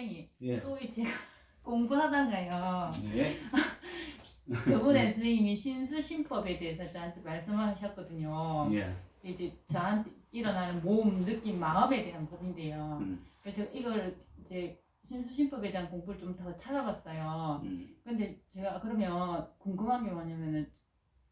선생님 예. 또 제가 공부하다가요 예. 저번에 선생님이 신수신법에 대해서 저한테 말씀하셨거든요. 예. 이제 저한테 일어나는 몸, 느낌, 마음에 대한 법인데요. 음. 그래서 이걸 이제 신수신법에 대한 공부를 좀 더 찾아봤어요. 음. 근데 제가 그러면 궁금한 게 뭐냐면은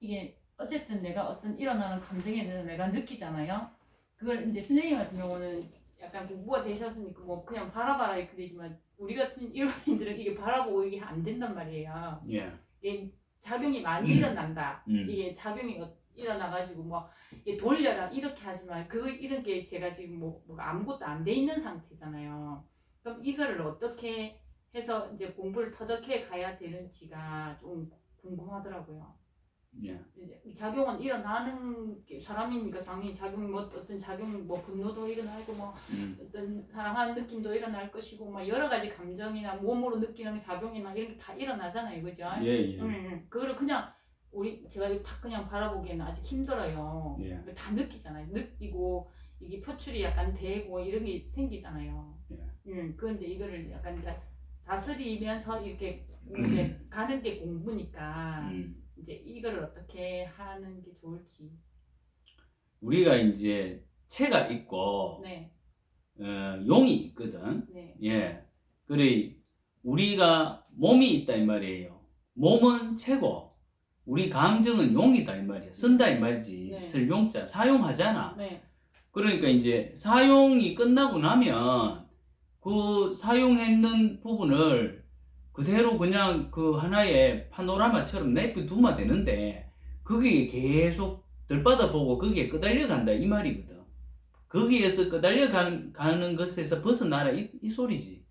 이게 어쨌든 내가 어떤 일어나는 감정에 대해서 내가 느끼잖아요. 그걸 이제 선생님 같은 경우는 약간 공부가 되셨으니까 뭐 그냥 바라봐라 이렇게 되지만 우리 같은 일반인들은 이게 바라보고 이게 안 된단 말이에요. 예. 이게 작용이 많이 음. 일어난다. 음. 이게 작용이 어- 일어나가지고 뭐 이게 돌려라 이렇게 하지만 그 이런 게 제가 지금 뭐, 뭐 아무것도 안 돼 있는 상태잖아요. 그럼 이거를 어떻게 해서 이제 공부를 터득해 가야 되는지가 좀 궁금하더라고요. 예. 이제 작용은 일어나는 게 사람이니까 당연히 작용 뭐 어떤 작용 뭐 분노도 일어나고 뭐 음. 어떤 사랑하는 느낌도 일어날 것이고 막 여러 가지 감정이나 몸으로 느끼는 작용이나 이런 게 다 일어나잖아요, 그죠? 예. 예. 응, 응. 그거를 그냥 우리 제가 다 그냥 바라보기에는 아직 힘들어요. 예. 다 느끼잖아요. 느끼고 이게 표출이 약간 되고 이런 게 생기잖아요. 예. 음, 그런데 이거를 약간 다스리면서 이렇게 이제 가는 게 공부니까 음. 이제 이거를 어떻게 하는 게 좋을지. 우리가 이제 채가 있고 네, 어, 용이 있거든. 네, 예. 그래 우리가 몸이 있다 이 말이에요. 몸은 채고 우리 감정은 용이다 이 말이야. 쓴다 이 말이지. 네. 쓸 용자 사용하잖아. 네, 그러니까 이제 사용이 끝나고 나면 그 사용했는 부분을 그대로 그냥 그 하나의 파노라마처럼 내비두면 되는데 그게 계속 들받아 보고 거기에 끄달려 간다 이 말이거든. 거기에서 끄달려 가는, 가는 것에서 벗어나라 이, 이 소리지.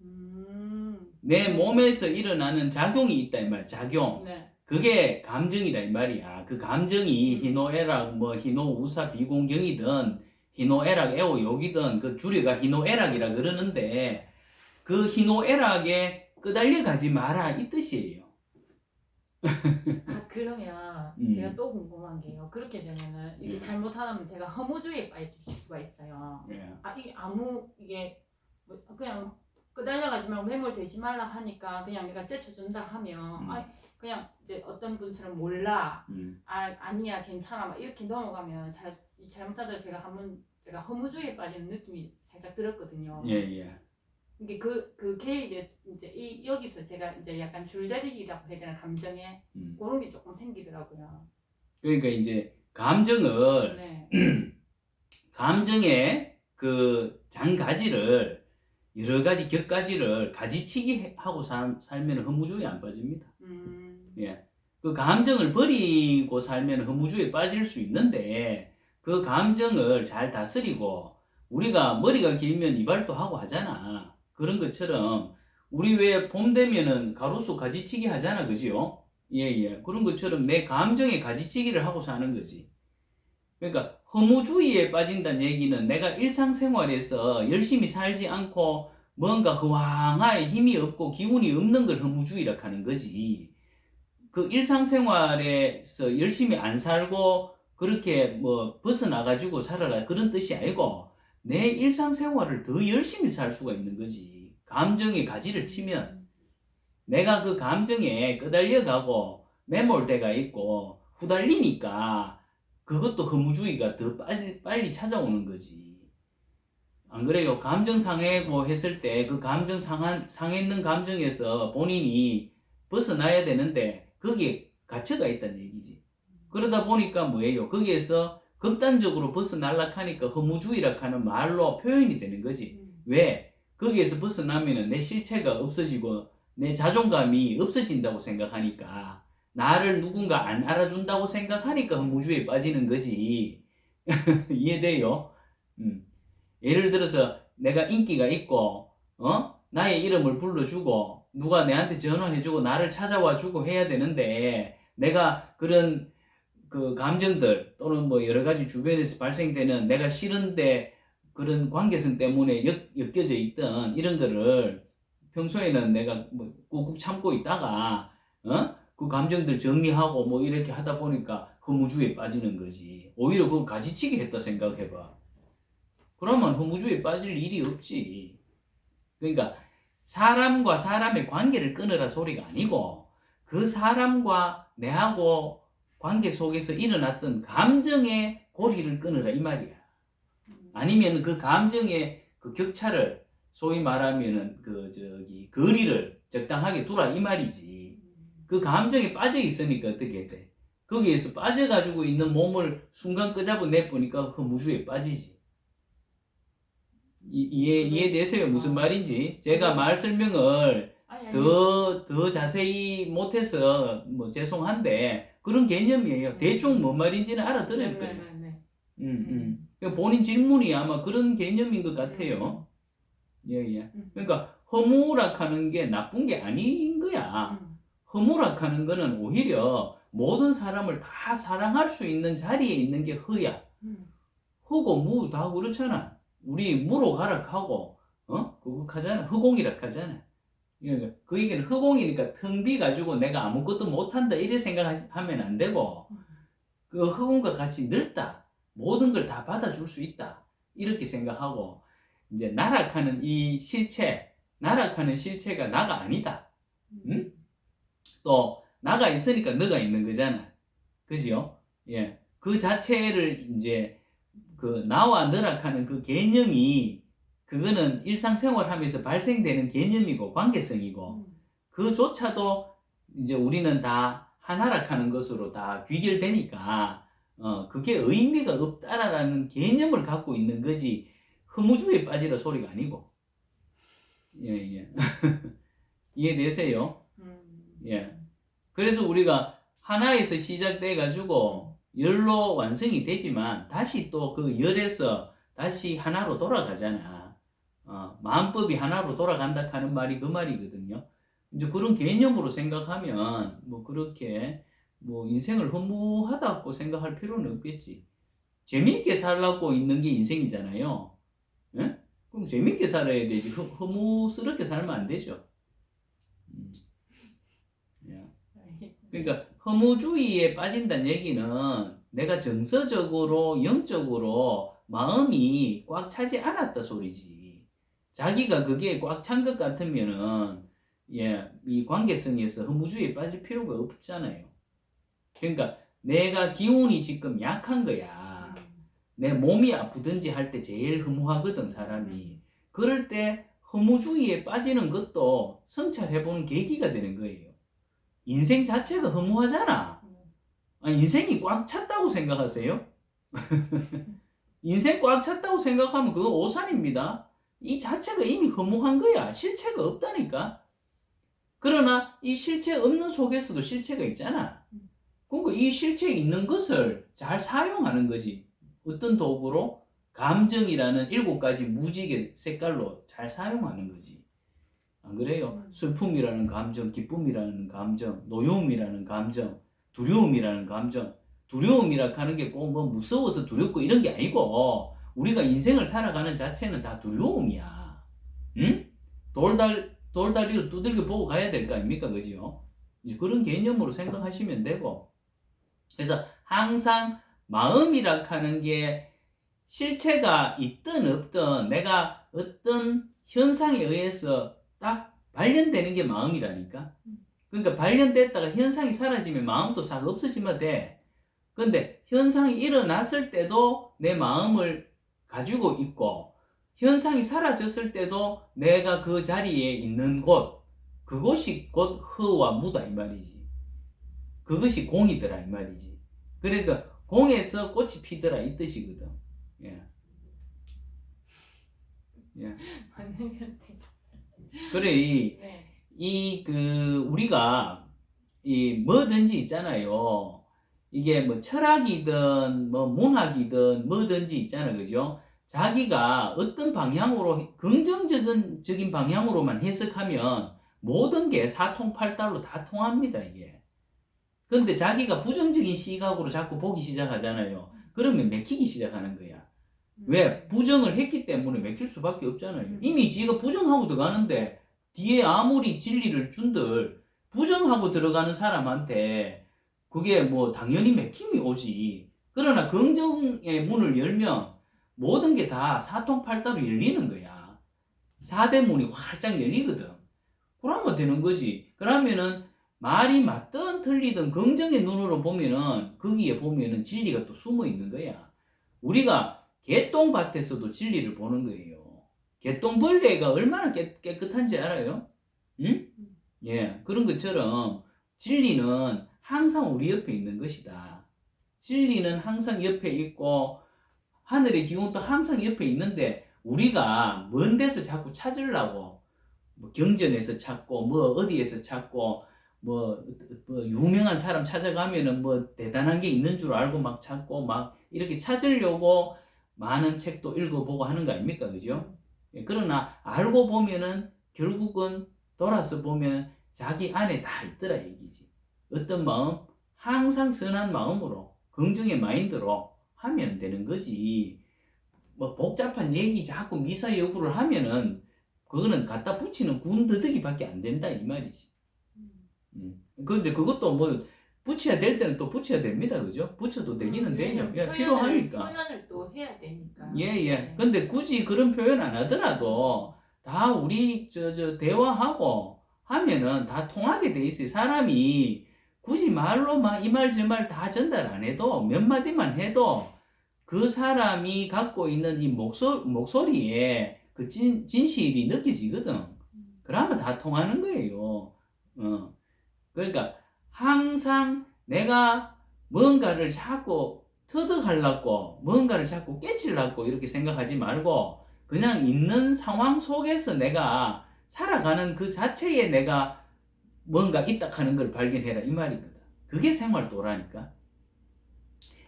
음, 내 몸에서 일어나는 작용이 있다 이 말. 작용. 네, 그게 감정이다 이 말이야. 그 감정이 희노애락 뭐 희노우사 비공경이든 희노애락 애오욕이든 그 줄여가 희노애락이라 그러는데 그 희노애락에 끄달려 가지 마라 이 뜻이에요. 아 그러면 음. 제가 또 궁금한 게요. 그렇게 되면은 이게 예. 잘못하면 제가 허무주의에 빠질 수가 있어요. 예. 아 이게 아무 이게 뭐 그냥 끄달려가지만 매몰 되지 말라 하니까 그냥 내가 째쳐준다 하면 음. 아 그냥 이제 어떤 분처럼 몰라 음. 아 아니야 괜찮아 막 이렇게 넘어가면 잘 잘못하다 제가 한번 제가 허무주의에 빠지는 느낌이 살짝 들었거든요. 예, 예. 이게 그, 그 개입에 이제 이, 여기서 제가 이제 약간 줄다리기라고 해야 되나 감정에 음. 그런 게 조금 생기더라고요. 그러니까 이제 감정을 네. 감정의 그 장가지를 여러 가지 격가지를 가지치기 해- 하고 살, 살면 허무주의 안 빠집니다. 음. 예. 그 감정을 버리고 살면 허무주의에 빠질 수 있는데 그 감정을 잘 다스리고 우리가 머리가 길면 이발도 하고 하잖아. 그런 것처럼 우리 왜 봄 되면은 가로수 가지치기 하잖아. 그지요? 예, 예. 그런 것처럼 내 감정에 가지치기를 하고 사는 거지. 그러니까 허무주의에 빠진다는 얘기는 내가 일상생활에서 열심히 살지 않고 뭔가 허황하게 힘이 없고 기운이 없는 걸 허무주의라 하는 거지. 그 일상생활에서 열심히 안 살고 그렇게 뭐 벗어나 가지고 살아라 그런 뜻이 아니고 내 일상생활을 더 열심히 살 수가 있는 거지. 감정의 가지를 치면 내가 그 감정에 끄달려 가고 매몰대가 있고 후달리니까 그것도 허무주의가 더 빨리, 빨리 찾아오는 거지. 안 그래요? 감정 상해고 했을 때 그 감정 상한, 상했는 감정에서 본인이 벗어나야 되는데 거기에 갇혀가 있다는 얘기지. 그러다 보니까 뭐예요? 거기에서 극단적으로 벗어날라 하니까 허무주의라 하는 말로 표현이 되는 거지. 음. 왜? 거기에서 벗어나면은 내 실체가 없어지고 내 자존감이 없어진다고 생각하니까 나를 누군가 안 알아준다고 생각하니까 허무주의에 빠지는 거지. 이해돼요? 음. 예를 들어서 내가 인기가 있고 어? 나의 이름을 불러주고 누가 내한테 전화해주고 나를 찾아와주고 해야 되는데 내가 그런 그 감정들 또는 뭐 여러 가지 주변에서 발생되는 내가 싫은데 그런 관계성 때문에 엮, 엮여져 있던 이런 거를 평소에는 내가 뭐 꾹꾹 참고 있다가 어? 그 감정들 정리하고 뭐 이렇게 하다 보니까 허무주의에 빠지는 거지. 오히려 그거 가지치기 했다 생각해봐. 그러면 허무주의에 빠질 일이 없지. 그러니까 사람과 사람의 관계를 끊으라 소리가 아니고 그 사람과 내하고 관계 속에서 일어났던 감정의 고리를 끊으라 이 말이야. 아니면 그 감정의 그 격차를 소위 말하면은 그 저기 거리를 적당하게 두라 이 말이지. 그 감정에 빠져 있으니까 어떻게 돼? 거기에서 빠져가지고 있는 몸을 순간 끄잡아 내보니까 그 무주에 빠지지. 이, 이해, 이해되세요? 무슨 말인지? 제가 말 설명을. 더, 더 자세히 못해서 뭐 죄송한데 그런 개념이에요. 대충 뭔 말인지는 알아들을 네, 거예요. 네, 네. 음, 음. 그러니까 본인 질문이 아마 그런 개념인 것 같아요. 예, 예. 음. 그러니까 허무락하는 게 나쁜 게 아닌 거야. 음. 허무락하는 거는 오히려 모든 사람을 다 사랑할 수 있는 자리에 있는 게 허야. 음. 허고 무 다 그렇잖아. 우리 무로 가락하고 어 그거 하잖아. 허공이락 하잖아. 그 얘기는 허공이니까 텅 비 가지고 내가 아무것도 못한다 이래 생각하면 안 되고 그 허공과 같이 넓다. 모든 걸 다 받아줄 수 있다. 이렇게 생각하고 이제 나락하는 이 실체, 나락하는 실체가 나가 아니다. 음? 또 나가 있으니까 너가 있는 거잖아. 그지요? 예. 그 자체를 이제 그 나와 너락하는 그 개념이 그거는 일상생활 하면서 발생되는 개념이고 관계성이고 음. 그조차도 이제 우리는 다 하나락하는 것으로 다 귀결되니까 어 그게 의미가 없다라는 개념을 갖고 있는 거지 허무주의에 빠지라 소리가 아니고 예예 이해되세요? 음. 예. 그래서 우리가 하나에서 시작돼 가지고 열로 완성이 되지만 다시 또 그 열에서 다시 하나로 돌아가잖아. 어, 마음법이 하나로 돌아간다 하는 말이 그 말이거든요. 이제 그런 개념으로 생각하면 뭐 그렇게 뭐 인생을 허무하다고 생각할 필요는 없겠지. 재미있게 살라고 있는 게 인생이잖아요. 예? 그럼 재미있게 살아야 되지. 허, 허무스럽게 살면 안 되죠. 음. 그러니까 허무주의에 빠진다는 얘기는 내가 정서적으로 영적으로 마음이 꽉 차지 않았다 소리지. 자기가 그게 꽉 찬 것 같으면은 예, 이 관계성에서 허무주의에 빠질 필요가 없잖아요. 그러니까 내가 기운이 지금 약한 거야. 내 몸이 아프든지 할 때 제일 허무하거든 사람이. 그럴 때 허무주의에 빠지는 것도 성찰해보는 계기가 되는 거예요. 인생 자체가 허무하잖아. 음. 아니, 인생이 꽉 찼다고 생각하세요? 인생 꽉 찼다고 생각하면 그거 오산입니다. 이 자체가 이미 허무한 거야. 실체가 없다니까. 그러나 이 실체 없는 속에서도 실체가 있잖아. 그러니까 이 실체 있는 것을 잘 사용하는 거지. 어떤 도구로? 감정이라는 일곱 가지 무지개 색깔로 잘 사용하는 거지. 안 그래요? 음. 슬픔이라는 감정, 기쁨이라는 감정, 노여움이라는 감정, 두려움이라는 감정. 두려움이라 하는 게 꼭 뭐 무서워서 두렵고 이런 게 아니고 우리가 인생을 살아가는 자체는 다 두려움이야. 응? 돌달 돌다리로 두들겨 보고 가야 될 거 아닙니까? 이제 그런 개념으로 생각하시면 되고. 그래서 항상 마음이라 하는 게 실체가 있든 없든 내가 어떤 현상에 의해서 딱 발견되는 게 마음이라니까. 그러니까 발견됐다가 현상이 사라지면 마음도 싹 없어지면 돼. 근데 현상이 일어났을 때도 내 마음을 가지고 있고 현상이 사라졌을 때도 내가 그 자리에 있는 곳 그곳이 곧 허와 무다 이 말이지. 그것이 공이더라 이 말이지. 그러니까 공에서 꽃이 피더라 이 뜻이거든. 예. 예. 맞는 것 같아요. 그래 이 네. 이그 우리가 이 뭐든지 있잖아요. 이게 뭐 철학이든 뭐 문학이든 뭐든지 있잖아, 그죠? 자기가 어떤 방향으로 긍정적인 적인 방향으로만 해석하면 모든 게 사통팔달로 다 통합니다, 이게. 근데 자기가 부정적인 시각으로 자꾸 보기 시작하잖아요. 그러면 맥히기 시작하는 거야. 왜? 부정을 했기 때문에 맥힐 수밖에 없잖아요. 음. 이미 지가 부정하고 들어가는데 뒤에 아무리 진리를 준들 부정하고 들어가는 사람한테 그게 뭐 당연히 맥힘이 오지. 그러나 긍정의 문을 열면 모든 게 다 사통팔달로 열리는 거야. 사대문이 활짝 열리거든. 그러면 되는 거지. 그러면은 말이 맞든 틀리든 긍정의 눈으로 보면은 거기에 보면은 진리가 또 숨어 있는 거야. 우리가 개똥밭에서도 진리를 보는 거예요. 개똥벌레가 얼마나 깨, 깨끗한지 알아요? 응? 예, 그런 것처럼 진리는 항상 우리 옆에 있는 것이다. 진리는 항상 옆에 있고 하늘의 기운도 항상 옆에 있는데 우리가 먼 데서 자꾸 찾으려고 뭐 경전에서 찾고 뭐 어디에서 찾고 뭐, 뭐 유명한 사람 찾아가면은 뭐 대단한 게 있는 줄 알고 막 찾고 막 이렇게 찾으려고 많은 책도 읽어보고 하는 거 아닙니까 그죠? 예, 그러나 알고 보면은 결국은 돌아서 보면 자기 안에 다 있더라 얘기지. 어떤 마음 항상 선한 마음으로 긍정의 마인드로 하면 되는 거지. 뭐 복잡한 얘기 자꾸 미사여구를 하면은 그거는 갖다 붙이는 군더더기밖에 안 된다 이 말이지. 음. 그런데 그것도 뭐 붙여야 될 때는 또 붙여야 됩니다, 그죠? 붙여도 되기는 되죠. 예, 표현을- 필요하니까. 표현을 또 해야 되니까. 예, 예. 네. 근데 굳이 그런 표현 안 하더라도 다 우리 저, 저 대화하고 하면은 다 통하게 돼 있어요. 사람이 굳이 말로 막 이 말 저 말 다 전달 안 해도 몇 마디만 해도 그 사람이 갖고 있는 이 목소, 목소리에 그 진, 진실이 느껴지거든. 음. 그러면 다 통하는 거예요. 어. 그러니까 항상 내가 뭔가를 자꾸 터득하려고 뭔가를 자꾸 깨치려고 이렇게 생각하지 말고 그냥 있는 상황 속에서 내가 살아가는 그 자체에 내가 뭔가 있다 하는 걸 발견해라 이 말이거든. 그게 생활도라니까.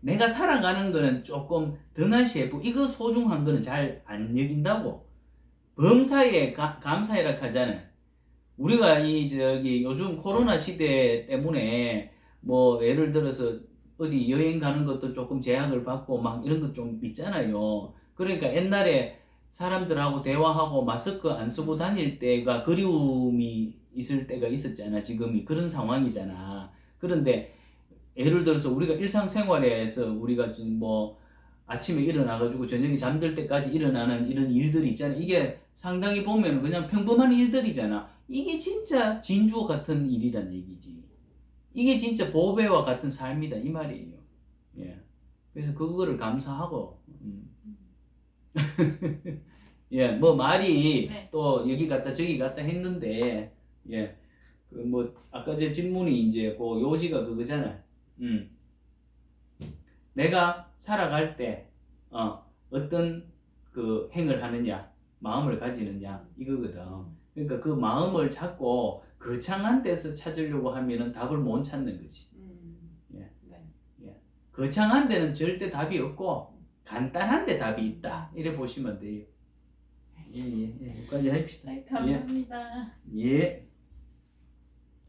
내가 살아가는 거는 조금 등한시해고 이거 소중한 거는 잘 안 여긴다고. 범사에 가- 감사해라 하잖아요. 우리가 이 저기 요즘 코로나 시대 때문에 뭐 예를 들어서 어디 여행 가는 것도 조금 제약을 받고 막 이런 것 좀 있잖아요. 그러니까 옛날에 사람들하고 대화하고 마스크 안 쓰고 다닐 때가 그리움이 있을 때가 있었잖아. 지금이 그런 상황이잖아. 그런데 예를 들어서 우리가 일상생활에서 우리가 좀뭐 아침에 일어나가지고 저녁에 잠들 때까지 일어나는 이런 일들이 있잖아. 이게 상당히 보면 그냥 평범한 일들이잖아. 이게 진짜 진주 같은 일이란 얘기지. 이게 진짜 보배와 같은 삶이다 이 말이에요. 예. 그래서 그거를 감사하고. 음. 예, 뭐 말이 네. 또 여기 갔다 저기 갔다 했는데 예. 그 뭐 아까 제 질문이 이제 그 요지가 그거잖아. 음. 내가 살아갈 때 어, 어떤 그 행을 하느냐, 마음을 가지느냐 이거거든. 그러니까 그 마음을 찾고 거창한 데서 찾으려고 하면은 답을 못 찾는 거지. 음. 예. 네. 거창한 데는 절대 답이 없고 간단한 데 답이 있다. 이래 보시면 돼요. 예, 예, 예. 여기까지 합시다. 네, 감사합니다. 예.